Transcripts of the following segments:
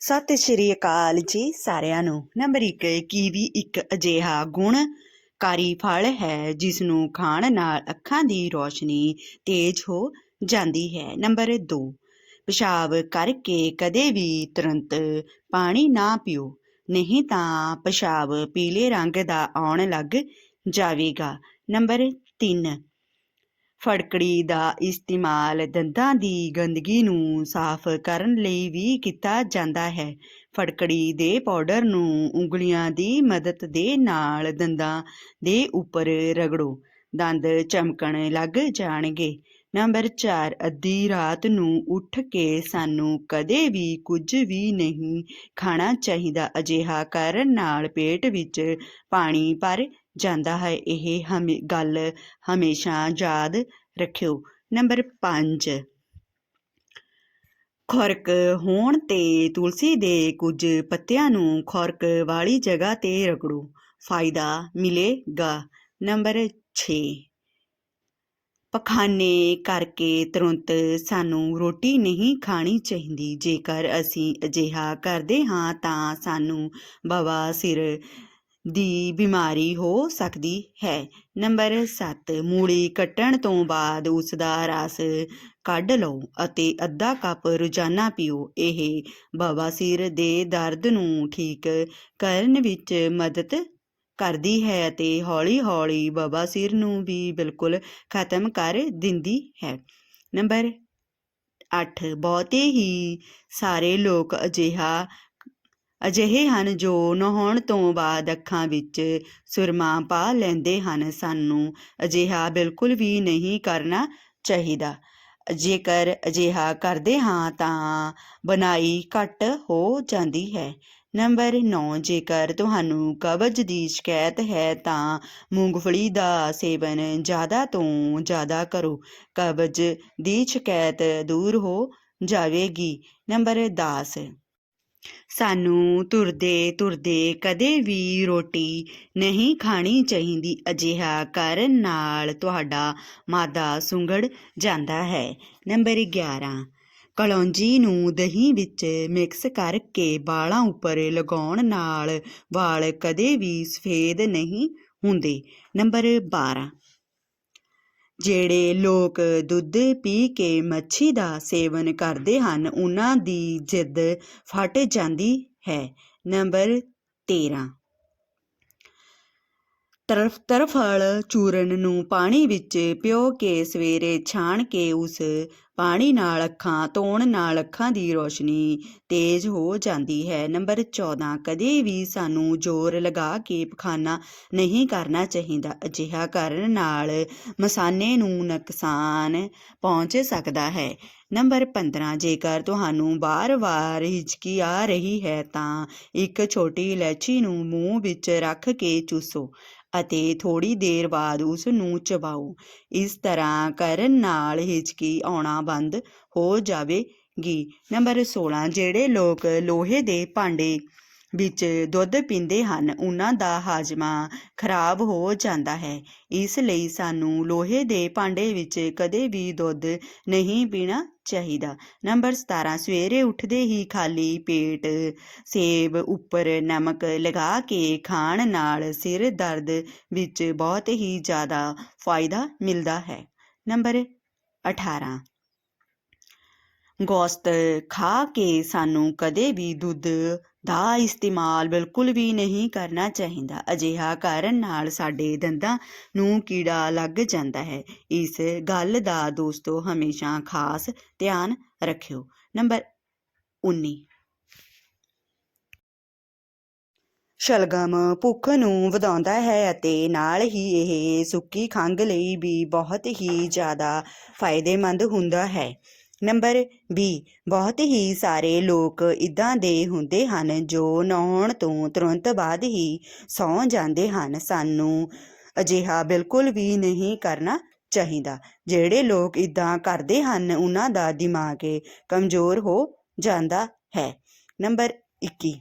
ਸਤਿ ਸ਼੍ਰੀ ਅਕਾਲ ਜੀ ਸਾਰਿਆਂ ਨੂੰ। ਨੰਬਰ 1 ਕੀਵੀ ਇੱਕ ਅਜਿਹਾ ਗੁਣਕਾਰੀ ਫਲ ਹੈ ਜਿਸ ਨੂੰ ਖਾਣ ਨਾਲ ਅੱਖਾਂ ਦੀ ਰੋਸ਼ਨੀ ਤੇਜ਼ ਹੋ ਜਾਂਦੀ ਹੈ। ਨੰਬਰ 2 ਪਿਸ਼ਾਬ ਕਰਕੇ ਕਦੇ ਵੀ ਤੁਰੰਤ ਪਾਣੀ ਨਾ ਪੀਓ। ਨਹੀਂ ਤਾਂ ਪਿਸ਼ਾਬ ਪੀਲੇ ਰੰਗ ਦਾ ਆਉਣ ਲੱਗ ਜਾਵੇਗਾ। ਨੰਬਰ 3 ਫੜਕੜੀ ਦਾ ਇਸਤੇਮਾਲ ਦੰਦਾਂ ਦੀ ਗੰਦਗੀ ਨੂੰ ਸਾਫ਼ ਕਰਨ ਲਈ ਵੀ ਕੀਤਾ ਜਾਂਦਾ ਹੈ। ਫੜਕੜੀ ਦੇ ਪਾਊਡਰ ਨੂੰ ਉਂਗਲੀਆਂ ਦੀ ਮਦਦ ਦੇ ਨਾਲ ਦੰਦਾਂ ਦੇ ਉੱਪਰ ਰਗੜੋ। ਦੰਦ ਚਮਕਣ ਲੱਗ ਜਾਣਗੇ। ਨੰਬਰ 4 ਅੱਧੀ ਰਾਤ ਨੂੰ ਉੱਠ ਕੇ ਸਾਨੂੰ ਕਦੇ ਵੀ ਕੁਝ ਵੀ ਨਹੀਂ ਖਾਣਾ ਚਾਹੀਦਾ। ਅਜਿਹਾ ਕਰਨ ਨਾਲ ਪੇਟ ਵਿੱਚ ਪਾਣੀ ਭਰ ਜਾਂਦਾ ਹੈ, ਇਹ ਹਮੇ, ਗੱਲ ਹਮੇਸ਼ਾ ਯਾਦ ਰੱਖਿਓ। ਨੰਬਰ 5 ਖੁਰਕ ਹੋਣ ਤੇ ਤੁਲਸੀ ਦੇ ਕੁਝ ਪੱਤਿਆਂ ਨੂੰ ਖੁਰਕ ਵਾਲੀ ਜਗ੍ਹਾ ਤੇ ਰਗੜੋ। ਫਾਇਦਾ ਮਿਲੇਗਾ। ਨੰਬਰ 6 ਪਖਾਨੇ ਕਰਕੇ ਤੁਰੰਤ ਸਾਨੂੰ ਰੋਟੀ ਨਹੀਂ ਖਾਣੀ ਚਾਹੀਦੀ। ਜੇਕਰ ਅਸੀਂ ਅਜਿਹਾ ਕਰਦੇ ਹਾਂ ਤਾਂ ਸਾਨੂੰ ਬਵਾਸੀਰ ਦੀ ਬਿਮਾਰੀ ਹੋ ਸਕਦੀ ਹੈ। ਨੰਬਰ 7 ਮੂਲੀ ਕੱਟਣ ਤੋਂ ਬਾਅਦ ਉਸ ਦਾ ਰਸ ਕੱਢ ਲਓ ਅਤੇ ਅੱਧਾ ਕੱਪ ਰੋਜ਼ਾਨਾ ਪੀਓ। ਇਹ ਬਵਾਸੀਰ ਦੇ ਦਰਦ ਨੂੰ ਠੀਕ ਕਰਨ ਵਿੱਚ ਮਦਦ ਕਰਦੀ ਹੈ ਅਤੇ ਹੌਲੀ-ਹੌਲੀ ਬਵਾਸੀਰ ਨੂੰ ਵੀ ਬਿਲਕੁਲ ਖਤਮ ਕਰ ਦਿੰਦੀ ਹੈ। ਨੰਬਰ 8 ਬਹੁਤੇ ਹੀ ਸਾਰੇ ਲੋਕ ਅਜਿਹਾ ਅਜਿਹੇ ਹਨ ਜੋ ਨਹਾਉਣ ਤੋਂ ਬਾਅਦ ਅੱਖਾਂ ਵਿੱਚ ਸੁਰਮਾ ਪਾ ਲੈਂਦੇ ਹਨ। ਸਾਨੂੰ ਅਜਿਹਾ ਬਿਲਕੁਲ ਵੀ ਨਹੀਂ ਕਰਨਾ ਚਾਹੀਦਾ। ਜੇਕਰ ਅਜਿਹਾ ਕਰਦੇ ਹਾਂ ਤਾਂ ਬਣਾਈ ਘੱਟ ਹੋ ਜਾਂਦੀ ਹੈ। ਨੰਬਰ 9 ਜੇਕਰ ਤੁਹਾਨੂੰ ਕਬਜ਼ ਦੀ ਸ਼ਿਕਾਇਤ ਹੈ ਤਾਂ ਮੂੰਗਫਲੀ ਦਾ ਸੇਵਨ ਜ਼ਿਆਦਾ ਤੋਂ ਜ਼ਿਆਦਾ ਕਰੋ। ਕਬਜ਼ ਦੀ ਸ਼ਿਕਾਇਤ ਦੂਰ ਹੋ ਜਾਵੇਗੀ। ਨੰਬਰ 10 ਸਾਨੂੰ ਤੁਰਦੇ ਤੁਰਦੇ ਕਦੇ ਵੀ ਰੋਟੀ ਨਹੀਂ ਖਾਣੀ ਚਾਹੀਦੀ, ਅਜਿਹਾ ਕਰਨ ਨਾਲ ਤੁਹਾਡਾ ਮਾਦਾ ਸੁੰਗੜ ਜਾਂਦਾ ਹੈ। ਨੰਬਰ 11 ਕਲੌਂਜੀ ਨੂੰ ਦਹੀਂ ਵਿੱਚ ਮਿਕਸ ਕਰਕੇ ਵਾਲਾਂ ਉੱਪਰ ਲਗਾਉਣ ਨਾਲ ਵਾਲ ਕਦੇ ਵੀ ਸਫੇਦ ਨਹੀਂ ਹੁੰਦੇ। ਨੰਬਰ 12 ਜਿਹੜੇ ਲੋਕ ਦੁੱਧ ਪੀ ਕੇ ਮੱਛੀ ਦਾ ਸੇਵਨ ਕਰਦੇ ਹਨ, ਉਹਨਾਂ ਦੀ ਜਿੱਦ ਫਟ ਜਾਂਦੀ ਹੈ। ਨੰਬਰ 13 ਤਰਫ ਤਰਫਲ ਚੂਰਨ ਨੂੰ ਪਾਣੀ ਵਿੱਚ ਪਿਓ ਕੇ ਸਵੇਰੇ ਛਾਣ ਕੇ ਉਸ ਪਾਣੀ ਨਾਲ ਅੱਖਾਂ, ਧੋਣ ਨਾਲ ਅੱਖਾਂ ਦੀ ਰੋਸ਼ਨੀ ਤੇਜ਼ ਹੋ ਜਾਂਦੀ ਹੈ। ਨੰਬਰ 14 ਕਦੇ ਵੀ ਸਾਨੂੰ ਜ਼ੋਰ ਲਗਾ ਕੇ ਪਖਾਨਾ ਨਹੀਂ ਕਰਨਾ ਚਾਹੀਦਾ। ਅਜਿਹਾ ਕਰਨ ਨਾਲ ਮਸਾਨੇ ਨੂੰ ਨੁਕਸਾਨ ਪਹੁੰਚ ਸਕਦਾ ਹੈ। ਨੰਬਰ 15 ਜੇਕਰ ਤੁਹਾਨੂੰ ਵਾਰ-ਵਾਰ ਹਿਚਕੀ ਆ ਰਹੀ ਹੈ ਤਾਂ ਇੱਕ ਛੋਟੀ ਇਲਾਇਚੀ ਨੂੰ ਮੂੰਹ ਵਿੱਚ ਰੱਖ ਕੇ ਚੂਸੋ। ਅਤੇ ਥੋੜੀ ਦੇਰ ਬਾਅਦ ਉਸ ਨੂੰ ਚਬਾਓ। ਇਸ ਤਰ੍ਹਾਂ ਕਰਨ ਨਾਲ ਹਿਚਕੀ ਆਉਣਾ ਬੰਦ ਹੋ ਜਾਵੇਗੀ। ਨੰਬਰ 16 ਜਿਹੜੇ ਲੋਕ ਲੋਹੇ ਦੇ ਭਾਂਡੇ ਵਿੱਚ ਦੁੱਧ ਪੀਂਦੇ ਹਨ, ਉਹਨਾਂ ਦਾ ਹਾਜ਼ਮਾ ਖਰਾਬ ਹੋ ਜਾਂਦਾ ਹੈ। ਇਸ ਲਈ ਸਾਨੂੰ ਲੋਹੇ ਦੇ ਭਾਂਡੇ ਵਿੱਚ ਕਦੇ ਵੀ ਦੁੱਧ ਨਹੀਂ ਪੀਣਾ ਚਾਹੀਦਾ। ਨੰਬਰ 17 ਸਵੇਰੇ ਉੱਠਦੇ ਹੀ ਖਾਲੀ ਪੇਟ ਸੇਬ ਉੱਪਰ ਨਮਕ ਲਗਾ ਕੇ ਖਾਣ ਨਾਲ ਸਿਰ ਦਰਦ ਵਿੱਚ ਬਹੁਤ ਹੀ ਜ਼ਿਆਦਾ ਫਾਇਦਾ ਮਿਲਦਾ ਹੈ। ਨੰਬਰ 18 ਗੋਸ਼ਤ ਖਾ ਕੇ ਸਾਨੂੰ ਕਦੇ ਵੀ ਦੁੱਧ ਦਾ ਇਸਤੇਮਾਲ ਬਿਲਕੁਲ ਵੀ ਨਹੀਂ ਕਰਨਾ ਚਾਹੀਦਾ। ਅਜਿਹਾ ਕਰਨ ਨਾਲ ਸਾਡੇ ਦੰਦਾਂ ਨੂੰ ਕੀੜਾ ਲੱਗ ਜਾਂਦਾ ਹੈ। ਇਸ ਗੱਲ ਦਾ ਦੋਸਤੋ, ਹਮੇਸ਼ਾ ਖਾਸ ਧਿਆਨ ਰੱਖਿਓ। ਨੰਬਰ 19 ਸ਼ਲਗਮ ਭੁੱਖ ਨੂੰ ਵਧਾਉਂਦਾ ਹੈ ਅਤੇ ਨਾਲ ਹੀ ਇਹ ਸੁੱਕੀ ਖੰਘ ਲਈ ਵੀ ਬਹੁਤ ਹੀ ਜ਼ਿਆਦਾ ਫਾਇਦੇਮੰਦ ਹੁੰਦਾ ਹੈ। ਨੰਬਰ 20 ਬਹੁਤ ਹੀ ਸਾਰੇ ਲੋਕ ਇਦਾਂ ਦੇ ਹੁੰਦੇ ਹਨ ਜੋ ਨਹਾਉਣ ਤੋਂ ਤੁਰੰਤ ਬਾਅਦ ਹੀ ਸੌਂ ਜਾਂਦੇ ਹਨ। ਸਾਨੂੰ ਅਜਿਹਾ ਬਿਲਕੁਲ ਵੀ ਨਹੀਂ ਕਰਨਾ ਚਾਹੀਦਾ। ਜਿਹੜੇ ਲੋਕ ਇਦਾਂ ਕਰਦੇ ਹਨ, ਉਹਨਾਂ ਦਾ ਦਿਮਾਗ ਕਮਜ਼ੋਰ ਹੋ ਜਾਂਦਾ ਹੈ। ਨੰਬਰ 21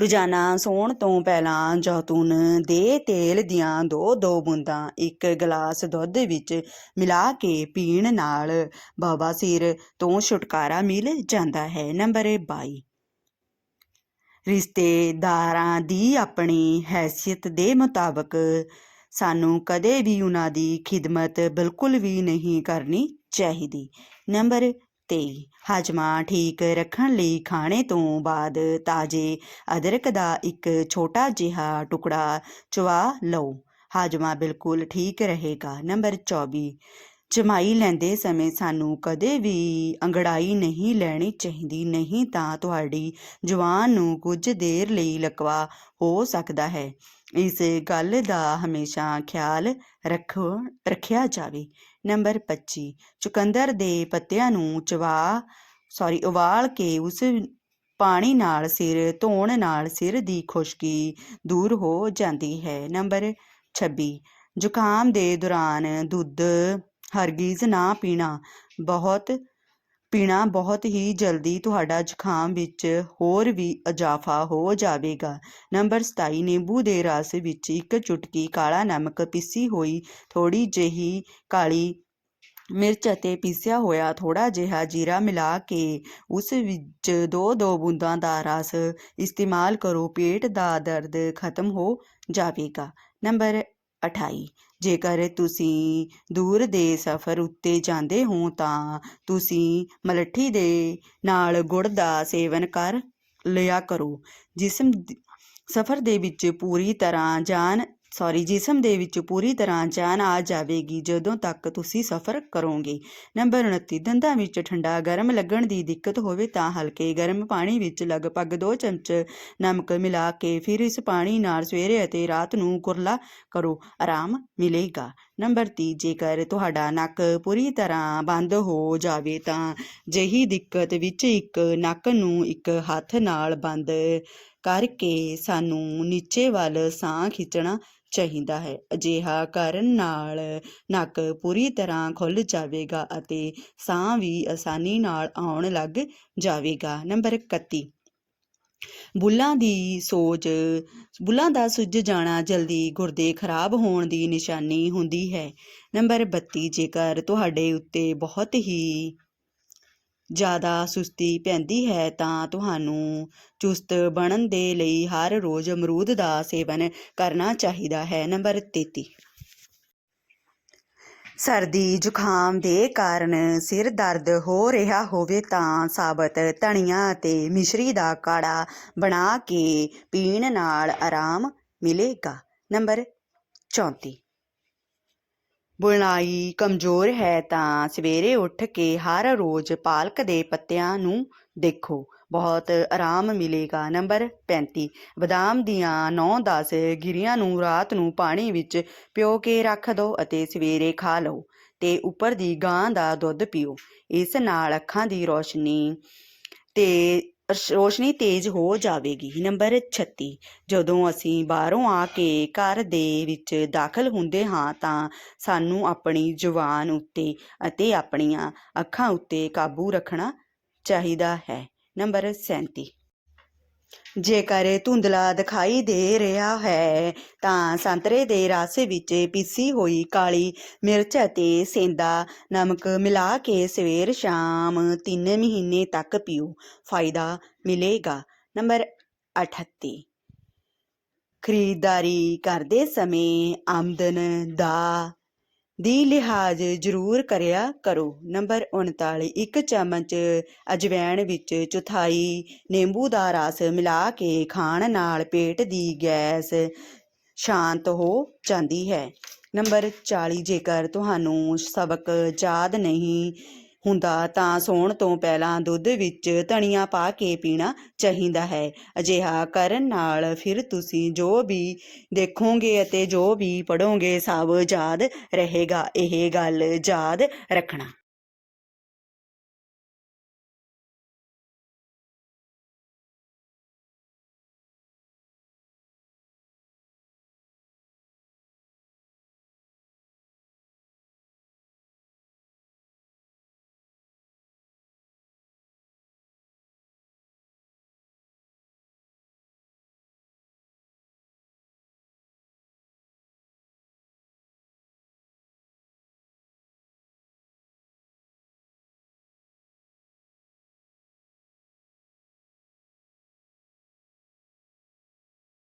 ਰੋਜ਼ਾਨਾ ਸੌਣ ਤੋਂ ਪਹਿਲਾਂ ਜੈਤੂਨ ਦੇ ਤੇਲ ਦੀਆਂ ਦੋ ਦੋ ਬੂੰਦਾਂ, ਇੱਕ ਗਲਾਸ ਦੁੱਧ ਵਿੱਚ ਮਿਲਾ ਕੇ ਪੀਣ ਨਾਲ ਬਵਾਸੀਰ ਤੋਂ ਛੁਟਕਾਰਾ ਮਿਲ ਜਾਂਦਾ ਹੈ। ਨੰਬਰ 22 ਰਿਸ਼ਤੇਦਾਰਾਂ ਦੀ ਆਪਣੀ ਹੈਸੀਅਤ ਦੇ ਮੁਤਾਬਕ ਸਾਨੂੰ ਕਦੇ ਵੀ ਉਹਨਾਂ ਦੀ ਖਿਦਮਤ ਬਿਲਕੁਲ ਵੀ ਨਹੀਂ ਕਰਨੀ ਚਾਹੀਦੀ। ਨੰਬਰ 23 ਹਾਜਮਾ ਠੀਕ ਰੱਖਣ ਲਈ ਖਾਣੇ ਤੋਂ ਬਾਅਦ ਤਾਜ਼ੇ ਅਦਰਕ ਦਾ ਇੱਕ ਛੋਟਾ ਜਿਹਾ ਟੁਕੜਾ ਚਵਾ ਲਓ। ਹਾਜਮਾ ਬਿਲਕੁਲ ਠੀਕ ਰਹੇਗਾ। ਨੰਬਰ 24 ਜਮਾਈ ਲੈਂਦੇ ਸਮੇਂ ਸਾਨੂੰ ਕਦੇ ਵੀ ਅੰਗੜਾਈ ਨਹੀਂ ਲੈਣੀ ਚਾਹੀਦੀ, ਨਹੀਂ ਤਾਂ ਤੁਹਾਡੀ ਜਵਾਨ ਨੂੰ ਕੁਝ ਦੇਰ ਲਈ ਲਕਵਾ ਹੋ ਸਕਦਾ ਹੈ। ਇਸ ਗੱਲ ਦਾ ਹਮੇਸ਼ਾ ਖਿਆਲ ਰੱਖੋ ਰੱਖਿਆ ਜਾਵੇ। ਨੰਬਰ 25 ਚੁਕੰਦਰ ਦੇ ਪੱਤਿਆਂ ਨੂੰ ਚਵਾ ਸੌਰੀ ਉਬਾਲ ਕੇ ਉਸ ਪਾਣੀ ਨਾਲ ਸਿਰ, ਧੋਣ ਨਾਲ ਸਿਰ ਦੀ ਖੁਸ਼ਕੀ ਦੂਰ ਹੋ ਜਾਂਦੀ ਹੈ। ਨੰਬਰ 26 ਜ਼ੁਕਾਮ ਦੇ ਦੌਰਾਨ ਦੁੱਧ ਹਰਗਿਜ਼ ਨਾ ਪੀਣਾ ਬਹੁਤ ਪੀਣਾ ਬਹੁਤ ਹੀ ਜਲਦੀ ਤੁਹਾਡਾ ਜ਼ੁਕਾਮ ਵਿੱਚ ਹੋਰ ਵੀ ਇਜ਼ਾਫਾ ਹੋ ਜਾਵੇਗਾ। ਨੰਬਰ 27 ਨਿੰਬੂ ਦੇ ਰਸ ਵਿੱਚ ਇੱਕ ਚੁਟਕੀ ਕਾਲਾ ਨਮਕ ਪੀਸੀ ਹੋਈ ਥੋੜੀ ਜਿਹੀ ਕਾਲੀ ਮਿਰਚ ਅਤੇ ਪੀਸਿਆ ਹੋਇਆ ਥੋੜਾ ਜਿਹਾ ਜੀਰਾ ਮਿਲਾ ਕੇ ਉਸ ਵਿੱਚ ਦੋ ਦੋ ਬੂੰਦਾਂ ਦਾ ਰਸ ਇਸਤੇਮਾਲ ਕਰੋ, ਪੇਟ ਦਾ ਦਰਦ ਖਤਮ ਹੋ ਜਾਵੇਗਾ। ਨੰਬਰ 28 ਜੇਕਰ ਤੁਸੀਂ ਦੂਰ ਦੇ ਸਫ਼ਰ ਉੱਤੇ ਜਾਂਦੇ ਹੋ ਤਾਂ ਤੁਸੀਂ ਮਲੱਠੀ ਦੇ ਨਾਲ ਗੁੜ ਦਾ ਸੇਵਨ ਕਰ ਲਿਆ ਕਰੋ ਜਿਸਮ ਸਫ਼ਰ ਦੇ ਵਿੱਚ ਪੂਰੀ ਤਰ੍ਹਾਂ ਜਾਨ ਸੌਰੀ ਜਿਸਮ ਦੇ ਵਿੱਚ ਪੂਰੀ ਤਰ੍ਹਾਂ ਜਾਨ ਆ ਜਾਵੇਗੀ ਜਦੋਂ ਤੱਕ ਤੁਸੀਂ ਸਫ਼ਰ ਕਰੋਗੇ। ਨੰਬਰ 29 ਦੰਦਾਂ ਵਿੱਚ ਠੰਡਾ ਗਰਮ ਲੱਗਣ ਦੀ ਦਿੱਕਤ ਹੋਵੇ ਤਾਂ ਹਲਕੇ ਗਰਮ ਪਾਣੀ ਵਿੱਚ ਲਗਭਗ 2 ਚਮਚ ਨਮਕ ਮਿਲਾ ਕੇ ਫਿਰ ਇਸ ਪਾਣੀ ਨਾਲ ਸਵੇਰੇ ਅਤੇ ਰਾਤ ਨੂੰ ਕੁਰਲਾ ਕਰੋ, ਆਰਾਮ ਮਿਲੇਗਾ। ਨੰਬਰ 30 ਜੇਕਰ ਤੁਹਾਡਾ ਨੱਕ ਪੂਰੀ ਤਰ੍ਹਾਂ ਬੰਦ ਹੋ ਜਾਵੇ ਤਾਂ ਜਿਹੀ ਦਿੱਕਤ ਵਿੱਚ ਇੱਕ ਨੱਕ ਨੂੰ ਇੱਕ ਹੱਥ ਨਾਲ ਬੰਦ ਕਰਕੇ ਸਾਨੂੰ ਨੀਚੇ ਵੱਲ ਸਾਹ ਖਿੱਚਣਾ ਚਾਹੀਦਾ ਹੈ। ਅਜਿਹਾ ਕਰਨ ਨਾਲ ਨੱਕ ਪੂਰੀ ਤਰ੍ਹਾਂ ਖੁੱਲ ਜਾਵੇਗਾ ਅਤੇ ਸਾਹ ਵੀ ਆਸਾਨੀ ਨਾਲ ਆਉਣ ਲੱਗ ਜਾਵੇਗਾ। ਨੰਬਰ 31 ਬੁੱਲਾਂ ਦੀ ਸੋਜ, ਬੁੱਲਾਂ ਦਾ ਸੁੱਜ ਜਾਣਾ ਜਲਦੀ ਗੁਰਦੇ ਖਰਾਬ ਹੋਣ ਦੀ ਨਿਸ਼ਾਨੀ ਹੁੰਦੀ ਹੈ। ਨੰਬਰ 32 ਜੇਕਰ ਤੁਹਾਡੇ ਉੱਤੇ ਬਹੁਤ ਹੀ ਜ਼ਿਆਦਾ ਸੁਸਤੀ ਪੈਂਦੀ ਹੈ ਤਾਂ ਤੁਹਾਨੂੰ ਚੁਸਤ ਬਣਨ ਦੇ ਲਈ ਹਰ ਰੋਜ਼ ਅਮਰੂਦ ਦਾ ਸੇਵਨ ਕਰਨਾ ਚਾਹੀਦਾ ਹੈ। ਨੰਬਰ 33 ਸਰਦੀ ਜ਼ੁਕਾਮ ਦੇ ਕਾਰਨ ਸਿਰ ਦਰਦ ਹੋ ਰਿਹਾ ਹੋਵੇ ਤਾਂ ਸਾਬਤ ਧਨੀਆ ਅਤੇ ਮਿਸ਼ਰੀ ਦਾ ਕਾੜਾ ਬਣਾ ਕੇ ਪੀਣ ਨਾਲ ਆਰਾਮ ਮਿਲੇਗਾ। ਨੰਬਰ 34 ਬੁਣਾਈ ਕਮਜ਼ੋਰ ਹੈ ਤਾਂ ਸਵੇਰੇ ਉੱਠ ਕੇ ਹਰ ਰੋਜ਼ ਪਾਲਕ ਦੇ ਪੱਤਿਆਂ ਨੂੰ ਦੇਖੋ। ਬਹੁਤ ਆਰਾਮ ਮਿਲੇਗਾ। ਨੰਬਰ 35 ਬਦਾਮ ਦੀਆਂ 9-10 ਗਿਰੀਆਂ ਨੂੰ ਰਾਤ ਨੂੰ ਪਾਣੀ ਵਿੱਚ ਪਿਓ ਕੇ ਰੱਖ ਦਿਓ ਅਤੇ ਸਵੇਰੇ ਖਾ ਲਓ ਤੇ ਉੱਪਰ ਦੀ ਗਾਂ ਦਾ ਦੁੱਧ ਪੀਓ। ਇਸ ਨਾਲ ਅੱਖਾਂ ਦੀ ਰੋਸ਼ਨੀ ਤੇ ਰੋਸ਼ਨੀ ਤੇਜ਼ ਹੋ ਜਾਵੇਗੀ। ਨੰਬਰ 36 ਜਦੋਂ ਅਸੀਂ ਬਾਹਰੋਂ ਆ ਕੇ ਘਰ ਦੇ ਵਿੱਚ ਦਾਖਲ ਹੁੰਦੇ ਹਾਂ ਤਾਂ ਸਾਨੂੰ ਆਪਣੀ ਜ਼ੁਬਾਨ ਉੱਤੇ ਅਤੇ ਆਪਣੀਆਂ ਅੱਖਾਂ ਉੱਤੇ ਕਾਬੂ ਰੱਖਣਾ ਚਾਹੀਦਾ ਹੈ। ਨੰਬਰ 37 ਜੇਕਰ ਧੁੰਦਲਾ ਦਿਖਾਈ ਦੇ ਰਿਹਾ ਹੈ, ਤਾਂ ਸੰਤਰੇ ਦੇ ਰਸ ਵਿੱਚ ਪੀਸੀ ਹੋਈ ਕਾਲੀ ਮਿਰਚ ਅਤੇ ਸੇਂਦਾ ਨਮਕ ਮਿਲਾ ਕੇ ਸਵੇਰ ਸ਼ਾਮ 3 ਮਹੀਨੇ ਤੱਕ ਪੀਓ। ਫਾਇਦਾ ਮਿਲੇਗਾ। ਨੰਬਰ 38 ਖਰੀਦਦਾਰੀ ਕਰਦੇ ਸਮੇਂ ਆਮਦਨ ਦਾ ਦੀ ਲਿਹਾਜ਼ ਜ਼ਰੂਰ ਕਰਿਆ ਕਰੋ। ਨੰਬਰ 39 ਇੱਕ ਚਮਚ ਅਜਵਾਇਣ ਵਿੱਚ ਚੌਥਾਈ ਨਿੰਬੂ ਦਾ ਰਸ ਮਿਲਾ ਕੇ ਖਾਣ ਨਾਲ ਪੇਟ ਦੀ ਗੈਸ ਸ਼ਾਂਤ ਹੋ ਜਾਂਦੀ ਹੈ। ਨੰਬਰ 40 ਜੇਕਰ ਤੁਹਾਨੂੰ ਸਬਕ ਯਾਦ ਨਹੀਂ ਹੁੰਦਾ ਤਾਂ ਸੌਣ ਤੋਂ ਪਹਿਲਾਂ ਦੁੱਧ ਵਿੱਚ ਧਨੀਆ ਪਾ ਕੇ ਪੀਣਾ ਚਾਹੀਦਾ ਹੈ। ਅਜਿਹਾ ਕਰਨ ਨਾਲ ਫਿਰ ਤੁਸੀਂ ਜੋ ਵੀ ਦੇਖੋਗੇ ਅਤੇ ਜੋ ਵੀ ਪੜੋਗੇ ਸਭ ਯਾਦ ਰਹੇਗਾ। ਇਹ ਗੱਲ ਯਾਦ ਰੱਖਣਾ।